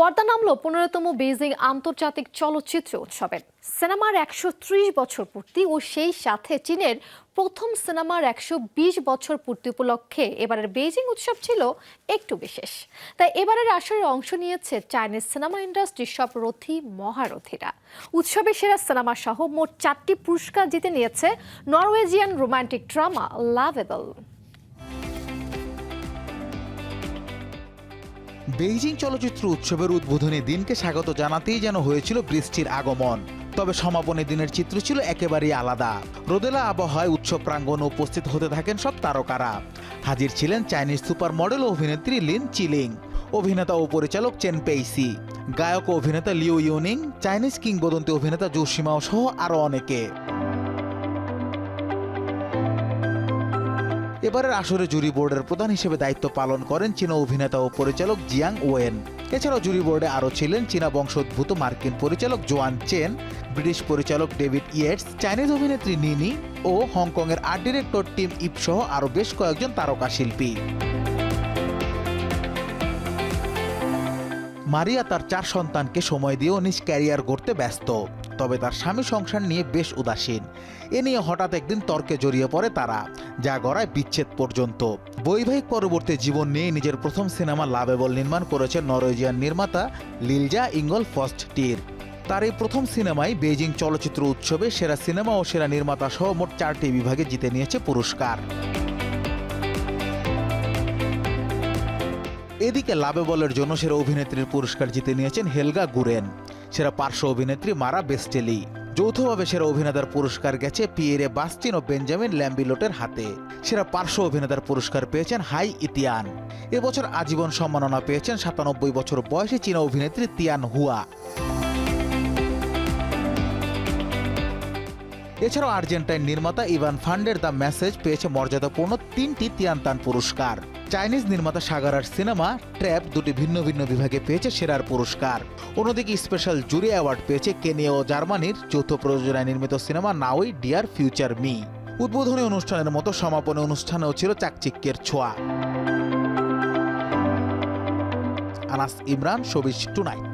পর্দা নামলো পনেরোতম বেজিং আন্তর্জাতিক চলচ্চিত্র উৎসবের সিনেমার একশো ত্রিশ বছর পূর্তি ও সেই সাথে চীনের প্রথম সিনেমার একশো বিশ বছর পূর্তি উপলক্ষে এবারের বেজিং উৎসব ছিল একটু বিশেষ। তাই এবারের আসরে অংশ নিয়েছে চাইনিজ সিনেমা ইন্ডাস্ট্রির সব রথী মহারথীরা। উৎসবে সেরা সিনেমা সহ মোট চারটি পুরস্কার জিতে নিয়েছে Norwegian romantic drama Lovable. Beijing চলচ্চিত্র উৎসবের উদ্বোধনী দিনকে স্বাগত জানাতেই যেন হয়েছিল বৃষ্টির আগমন। তবে সমাপনী দিনের চিত্র ছিল একেবারেই আলাদা। রোদেলা আবহাওয়ায় উৎসব প্রাঙ্গণে উপস্থিত হতে থাকেন সব তারকারা। হাজির ছিলেন চাইনিজ সুপার মডেল অভিনেত্রী লিন চিলিং, অভিনেতা ও পরিচালক চেন পেইসি, গায়ক অভিনেতা লিও ইউনিং, চাইনিজ কিংবদন্তি অভিনেতা জোশিমাও সহ আরও অনেকে। এবারের আসরে জুরি বোর্ডের প্রধান হিসেবে দায়িত্ব পালন করেন চীনা অভিনেতা ও পরিচালক জিয়াং ওয়েন। এছাড়াও জুরি বোর্ডে আরও ছিলেন চীনা বংশোদ্ভূত মার্কিন পরিচালক জোয়ান চেন, ব্রিটিশ পরিচালক ডেভিড ইয়েটস, চাইনিজ অভিনেত্রী নিনি ও হংকংয়ের আর্ট ডিরেক্টর টিম ইপ সহ আরও বেশ কয়েকজন তারকা শিল্পী। মারিয়া তার চার সন্তানকে সময় দিয়েও নিজ ক্যারিয়ার গড়তে ব্যস্ত। তবে তার স্বামী সংসার নিয়ে বেশ উদাসীন। এ নিয়ে হঠাৎ একদিন তর্কে জড়িয়ে পড়ে তারা, যা গড়ায় বিচ্ছেদ পর্যন্ত। বৈবাহিক পরবর্তী জীবন নিয়ে নিজের প্রথম সিনেমা লাভেবল নির্মাণ করেছেন নরওয়েজিয়ান নির্মাতা লিলজা ইঙ্গল ফার্স্ট টির। তার এই প্রথম সিনেমায় বেজিং চলচ্চিত্র উৎসবে সেরা সিনেমা ও সেরা নির্মাতা সহ মোট চারটি বিভাগে জিতে নিয়েছে পুরস্কার। এদিকে লাভেবলের জন্য সেরা অভিনেত্রীর পুরস্কার জিতে নিয়েছেন হেলগা গুরেন। সেরা পার্শ্ব অভিনেত্রী মারা বেস্টেলি। যৌথভাবে সেরা অভিনেতার পুরস্কার গেছে পিয়েরে বাস্তিন ও বেঞ্জামিন ল্যাম্বিলোটের হাতে। সেরা পার্শ্ব অভিনেতার পুরস্কার পেয়েছেন হাই ইতিয়ান। এবছর আজীবন সম্মাননা পেয়েছেন সাতানব্বই বছর বয়সী চীনা অভিনেত্রী তিয়ান হুয়া। এছাড়াও আর্জেন্টাইন নির্মাতা ইভান ফান্ডের দ্য মেসেজ পেয়েছে মর্যাদাপূর্ণ তিনটি তিয়ানতান পুরস্কার। চাইনিজ নির্মাতা সাগারার সিনেমা ট্র্যাপ দুটি ভিন্ন ভিন্ন বিভাগে পেয়েছে সেরার পুরস্কার। অন্যদিকে স্পেশাল জুরি অ্যাওয়ার্ড পেয়েছে কেনিয়া ও জার্মানির যৌথ প্রযোজনায় নির্মিত cinema Nawi, dear future me. উদ্বোধনী অনুষ্ঠানের মতো সমাপনী অনুষ্ঠানেও ছিল চাকচিক্যের ছোঁয়া। Anas Imran showbiz tonight.